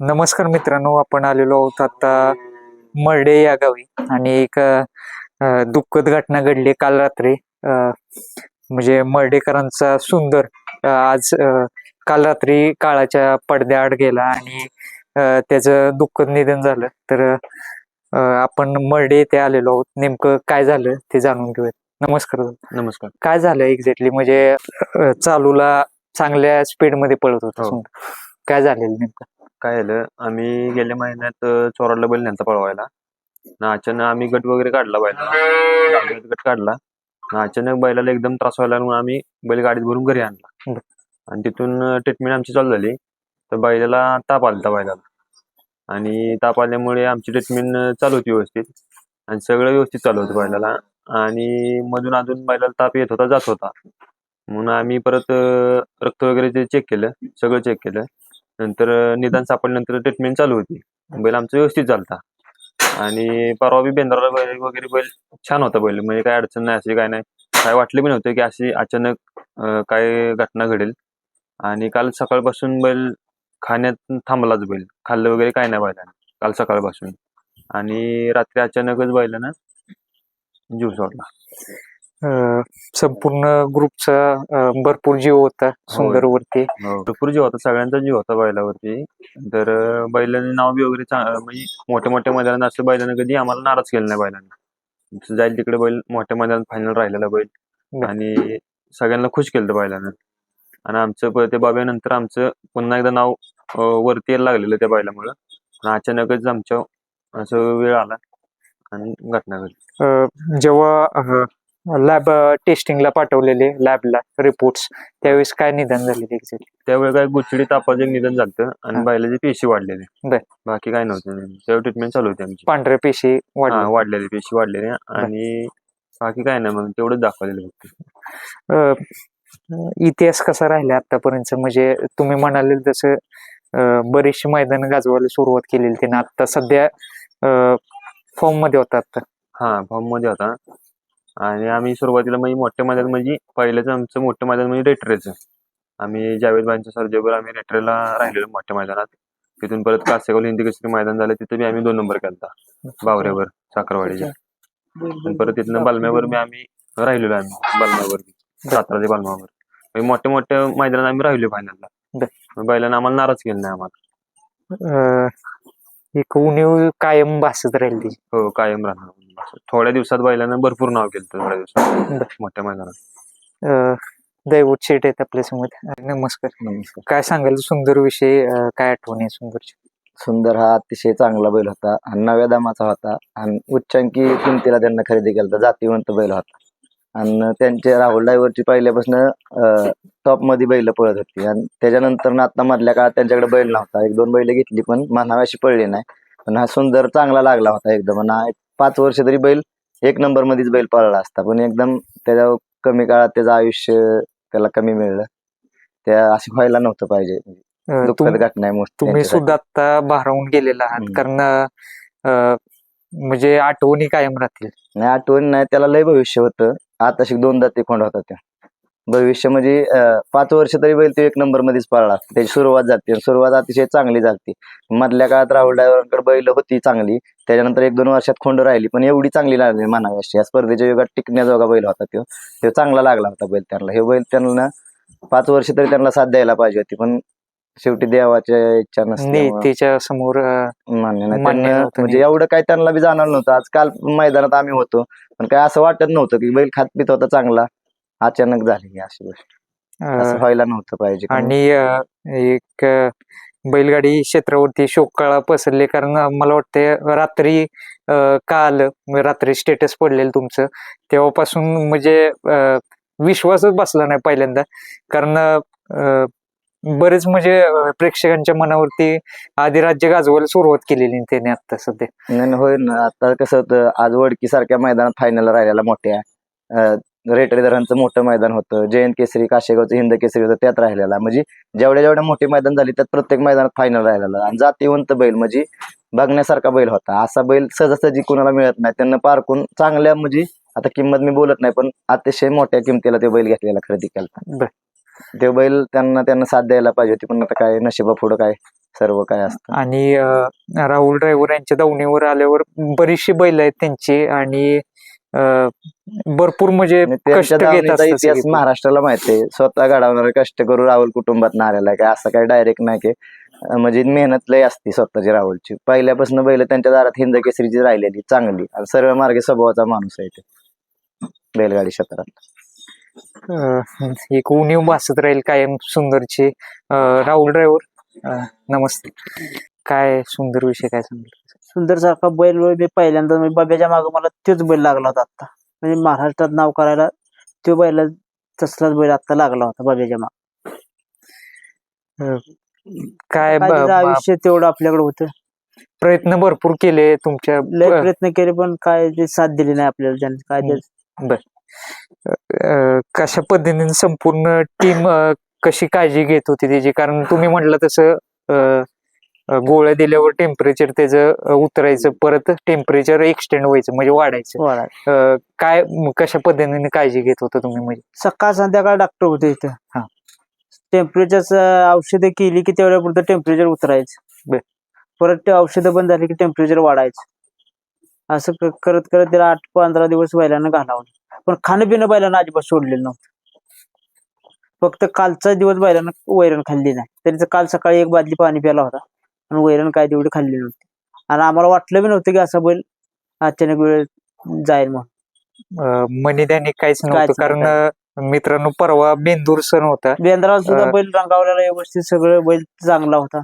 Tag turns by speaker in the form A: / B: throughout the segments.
A: नमस्कार मित्रांनो आपण आलेलो आहोत आता मर्डे या गावी आणि एक दुःखद घटना घडली काल रात्री. म्हणजे मर्डेकरांचा सुंदर आज काल रात्री काळाच्या पडद्याआड गेला आणि त्याचं दुःखद निधन झालं. तर आपण मर्डे येथे आलेलो आहोत. नेमकं काय झालं ते जाणून घेऊयात. नमस्कार
B: नमस्कार.
A: काय झालं एक्झॅक्टली म्हणजे चालूला चांगल्या स्पीडमध्ये पळत होता
B: हो.
A: काय झालेलं नेमकं?
B: काय झालं आम्ही गेल्या महिन्यात अं, चोराडला बैल न्यायचा पळवायला. ना अचानक आम्ही गट वगैरे काढला दहावीत गट काढला. ना अचानक बैलाला एकदम त्रास व्हायला म्हणून आम्ही बैल गाडीत भरून घरी आणला. आणि तिथून ट्रीटमेंट आमची चालू झाली. तर बैलाला ताप आलता बैलाला. आणि ताप आल्यामुळे आमची ट्रीटमेंट चालू होती व्यवस्थित. आणि सगळं व्यवस्थित चालू होतं बैलाला. आणि मधून अजून बैलाला ताप येत होता जात होता. म्हणून आम्ही परत रक्त वगैरे ते चेक केलं. सगळं चेक केलं. नंतर निदान सापडल्यानंतर ट्रीटमेंट चालू होती. बैल आमचं व्यवस्थित चालता आणि परवा बी बेंद्राला बैल वगैरे बैल छान होता बैल. म्हणजे काय अडचण नाही अशी काय नाही. काय वाटलं बी नव्हतं की अशी अचानक काय घटना घडेल. आणि काल सकाळपासून बैल खाण्यात थांबलाच बैल. खाल्लं वगैरे काय नाही बैलानं काल सकाळपासून. आणि रात्री अचानकच बैलानं जीव सोडला.
A: संपूर्ण ग्रुपचा भरपूर जीव होता सुंदर वरती
B: भरपूर जीव होता सगळ्यांचा जीव होता बैलावरती. तर बैलाने नाव बी वगैरे म्हणजे मोठ्या मोठ्या मैदानात असं बैलानं कधी आम्हाला नाराज केलं नाही बैलानं. जसं जाईल तिकडे बैल मोठ्या मैदानात फायनल राहिलेला बैल. आणि सगळ्यांना खुश केलं बैलानं. आणि आमचं ते बाब्यानंतर आमचं पुन्हा एकदा नाव वरती यायला लागलेलं त्या बैलामुळं. आणि अचानकच आमच्या असं वेळ आला आणि घटना घडली.
A: जेव्हा लॅब टेस्टिंगला पाठवलेले लॅबला रिपोर्ट्स त्यावेळेस काय निदान झालेले एक्झॅक्टली
B: त्यावेळी काय गुच्छडी तापाचं एक निधन झालं आणि
A: हा.
B: बैलाचे पेशी वाढलेले.
A: बर.
B: बाकी काय नव्हतं त्यावेळी ट्रीटमेंट चालू होती आमची.
A: पांढऱ्या पेशी
B: हा
A: वाढले
B: वाढलेले पेशी वाढलेले. आणि बाकी काय नाही मग तेवढंच दाखवलेलं फक्त.
A: अ, इतिहास कसा राहिला आतापर्यंत? म्हणजे तुम्ही म्हणाले तसं अ, बरीचशी मैदान गाजवायला सुरुवात केलेली त्याने आता सध्या फॉर्ममध्ये होता आता
B: हा फॉर्ममध्ये होता. आणि आम्ही सुरुवातीला म्हणजे मोठ्या मैदान म्हणजे पहिल्याच आमचं मोठं मैदान म्हणजे रेटरेचं. आम्ही जावेद भाईंच्या सर्जेवर आम्ही रेटरेला राहिलेलो मोठ्या मैदानात. तिथून परत कासेगाव हिंदी केसरी मैदान झालं तिथे बी आम्ही दोन नंबर केलता बावऱ्यावर साखरवाडीच्या. परत तिथनं बालम्यावर बी आम्ही राहिलेलो आम्ही बालम्यावर बी साताराच्या बालमावर म्हणजे मोठ्या मोठ्या मैदानात आम्ही राहिलो फायनलला बैलानं आम्हाला नाराज केलं नाही आम्हाला.
A: एक उणीव कायम भासत राहील ती.
B: हो कायम राहणार. थोड्या दिवसात बैलानं भरपूर नाव केलं होतं थोड्या दिवसात. मोठ्या मैदानात.
A: अ, दैवत शेट आहेत आपल्यासमोर नमस्कार.
C: नमस्कार.
A: काय सांगाल? सुंदर विषय अ, काय आठवण आहे सुंदरची?
C: सुंदर हा अतिशय चांगला बैल होता. आणि नव्या दामाचा होता. आणि उच्चांकी किमतीला त्यांना खरेदी केला जातीवंत बैल होता. आणि त्यांचे राहुल ड्रायव्हरची पहिल्यापासून टॉपमध्ये बैल पळत होती. आणि त्याच्यानंतर ना आता मधल्या काळात त्यांच्याकडे बैल नव्हता. एक दोन बैल घेतली पण म्हणावी अशी पडली नाही. पण हा सुंदर चांगला लागला होता एकदम. आणि एक पाच वर्ष तरी बैल एक नंबर मध्येच बैल पळला असता. पण एकदम त्याच्या कमी काळात त्याचं आयुष्य त्याला कमी मिळलं. त्या अशी व्हायला नव्हतं पाहिजे. दुःखद घटना आहे
A: तुम्ही. सुद्धा आता भारावून गेलेला आहात. कारण म्हणजे आठवणी कायम राहतील.
C: नाही आठवण नाही त्याला लय भविष्य होतं. आता शिक दोनदा ते खोंड होता त्या भविष्य म्हणजे अं, पाच वर्ष तरी बैल तो एक नंबर मध्येच पळला त्याची सुरुवात जाते सुरुवात अतिशय चांगली झाली मधल्या काळात राहुल ड्रायव्हरकडे बैल होती चांगली. त्याच्यानंतर एक दोन वर्षात खोंड राहिली पण एवढी चांगली लागली म्हणावी अशी. या स्पर्धेच्या युगात टिकण्याजोगा बैल होता तो. तो चांगला लागला होता बैल त्यांना हे बैल त्यांना पाच वर्ष तरी त्यांना साथ द्यायला पाहिजे होती पण शेवटी देवाच्या इच्छा नसते
A: नेत्याच्या समोर
C: मान्य नाही
A: मान्य
C: त्यांना.
A: नव्हतं
C: म्हणजे. एवढं काय त्यांना बी जाणार नव्हतं. आज काल मैदानात आम्ही होतो. पण काय असं वाटत नव्हतं की बैल खात पित होता चांगला. अचानक झाली ही अशी गोष्ट.
A: अ,
C: असं व्हायला नव्हतं पाहिजे
A: आणि अ, एक अ, बैलगाडी क्षेत्रावरती शोककळा पसरले. कारण अ, मला वाटते रात्री अ, का आलं म्हणजे रात्री स्टेटस पडलेलं तुमचं. तेव्हापासून म्हणजे अ, विश्वासच बसला नाही पहिल्यांदा. कारण अ, बरेच म्हणजे प्रेक्षकांच्या मनावरती आधी राज्य गाजवायला सुरुवात केलेली त्याने आता सध्या.
C: नाही होय ना. आता कसं होतं आज वडकी सारख्या मैदानात फायनल राहिलेला मोठ्या अं, रेटरी धरणचं मोठं मैदान होतं जयंत केसरी काशेगावचं हिंद केसरी होतं त्यात राहिलेला. म्हणजे जेवढ्या जेवढ्या मोठे मैदान झाली त्यात प्रत्येक मैदानात फायनल राहिलेला. आणि जातीवंत बैल म्हणजे बघण्यासारखा बैल होता. असा बैल सहजासहजी कुणाला मिळत नाही. त्यांना पारखून चांगल्या म्हणजे आता किंमत मी बोलत नाही पण अतिशय मोठ्या किमतीला ते बैल घेतलेला खरेदी केला. ते बैल त्यांना त्यांना साथ द्यायला पाहिजे होती पण आता काय नशिबा पुढं काय सर्व काय असतं.
A: आणि अं, राहुल ड्रायव्हर यांच्या दावणीवर आल्यावर बरीचशी बैल आहेत त्यांची आणि अं, भरपूर म्हणजे
C: आणि
A: कष्ट
C: त्यांच्या
A: घेत
C: धावणीचा
A: असतात
C: इतिहास
A: सगळे.
C: महाराष्ट्राला माहिती आहे. स्वतः घडवणारे कष्ट करू राहुल कुटुंबात आलेला आहे. काय असं काही डायरेक्ट नाही की अं, म्हणजे मेहनत लय असते स्वतःची राहुलची. पहिल्यापासून बैल त्यांच्या दारात हिंद केसरीची राहिलेली चांगली. आणि सर्व मार्गे स्वभावाचा माणूस आहे ते. बैलगाडी क्षेत्रात.
A: एक उणीव भासत राहील कायम सुंदरची. राहुल ड्रायव्हर नमस्ते. काय सुंदर विषय काय सांगितलं
D: सुंदर सारखा बैल मी पहिल्यांदा म्हणजे बाब्याच्या मागे मला तोच बैल लागला होता आता म्हणजे महाराष्ट्रात नाव करायला तो बैल तसलाच बैल आता लागला होता बाब्याच्या मागे.
A: काय
D: आयुष्य तेवढं आपल्याकडे होतं.
A: प्रयत्न भरपूर केले तुमच्या
D: लय प्रयत्न केले पण काय ते साथ दिली नाही आपल्याला त्यांनी. काय
A: हम्म. अं, कशा पद्धतीने संपूर्ण टीम कशी काळजी घेत होती त्याची? कारण तुम्ही म्हटलं तसं अं, अं, गोळ्या दिल्यावर टेम्परेचर त्याचं अं, उतरायचं परत टेम्परेचर एक्सटेंड व्हायचं म्हणजे वाढायचं.
D: वाढा.
A: अं, काय म- कशा पद्धतीने काळजी घेत होता तुम्ही म्हणजे?
D: सकाळ संध्याकाळ डॉक्टर होते इथं.
A: हा.
D: टेम्परेचर औषधं केली की तेवढ्यापुरतं टेम्परेचर उतरायचं.
A: बर.
D: परत ते औषधं बंद झाली की टेम्परेचर वाढायचं. असं क- करत करत त्याला आठ पंधरा दिवस बैलांना घालावलं. पण खाणं पिणं बैलांना अजिबात सोडलेलं नव्हतं. फक्त कालचा दिवस बैलांना वैरण खाल्ली नाही. तरी तर काल सकाळी एक बादली पाणी प्याला होता. आणि वैरण काय तेवढी खाल्ली नव्हती. आणि आम्हाला वाटलं बी नव्हतं की असा बैल अचानक वेळ जाईल म्हणून.
A: अं, मनीदानी काहीच नव्हतं. कारण मित्रांनो परवा बेंदूर सण होता.
D: बेंद्राला सुद्धा. बैल रंगावलेला व्यवस्थित सगळं बैल चांगला होता.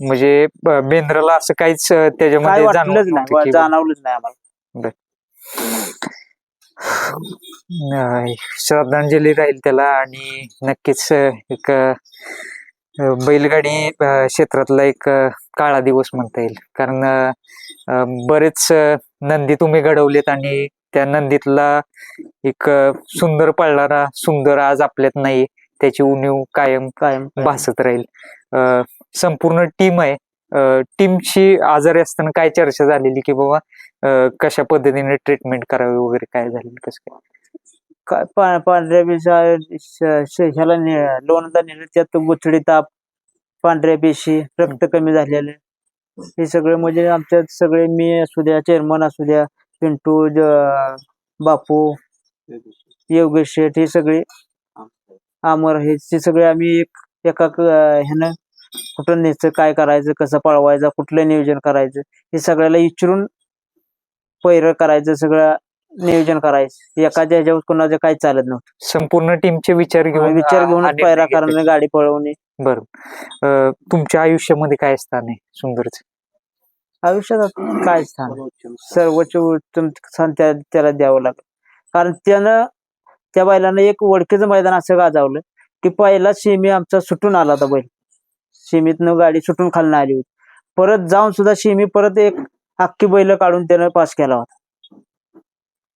A: म्हणजे बेंद्राला असं काहीच त्याच्यामध्ये
D: जाणवलंच नाही आम्हाला.
A: श्रद्धांजली राहील त्याला आणि नक्कीच एक बैलगाडी क्षेत्रातला एक काळा दिवस म्हणता येईल. कारण बरेच नंदी तुम्ही घडवलेत आणि त्या नंदीतला एक सुंदर पळणारा सुंदर आज आपल्यात नाही त्याची उणीव कायम
D: कायम.
A: भासत राहील. अं, संपूर्ण टीम आहे. टीमची आजारी असताना काय चर्चा झालेली? की बाबा कशा पद्धतीने ट्रीटमेंट करावी वगैरे काय झालेलं? कसं काय?
D: काय पा- पांढऱ्या पेशी ह्याला ने- नेलं त्यात गुचडी ताप पांढऱ्या पेशी रक्त कमी झालेले. हे सगळे म्हणजे आमच्यात सगळे मी असू द्या चेअरमन असू द्या पिंटू बापू योगेश शेठ हे सगळे. आमर हे सगळे आम्ही एक एका क- ह्यानं कुठं न्यायचं काय करायचं कसं पळवायचं कुठलं नियोजन करायचं हे सगळ्याला विचारून पैर करायचं सगळं नियोजन करायचं. एखाद्या ह्याच्यावर कोणाचं काही चालत नव्हतं.
A: संपूर्ण टीमचे विचार घेऊन
D: विचार घेऊन
A: निर्णय
D: पैरा
A: घेतले.
D: करणे गाडी पळवणे.
A: बरं. अं, तुमच्या आयुष्यामध्ये काय स्थान आहे सुंदरच?
D: आयुष्यात काय स्थान सर्वोच्च उत्तम स्थान त्या त्याला द्यावं लागेल. कारण त्यानं त्या बैलानं एक वडकीचं मैदान असं गाजावलं की पहिला सेमी आमचा सुटून आला होता बैल. सेमीतनं गाडी सुटून खालनं आली होती. परत जाऊन सुद्धा सेमी परत एक अख्खी बैल काढून त्यानं पास केला होता.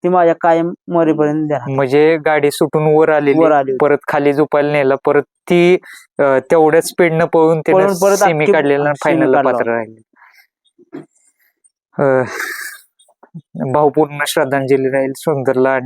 D: ती माझ्या कायम मरेपर्यंत देणार.
A: म्हणजे गाडी सुटून वर
D: वर आली.
A: परत खाली झोपायला नेला परत ती अं, तेवढ्याच स्पीडनं पळून त्याने
D: पळून परत
A: सेमी
D: अख्खी-
A: काढलेला
D: semi काढला
A: पात्र राहिले अं, भावपूर्ण श्रद्धांजली राहील सुंदरला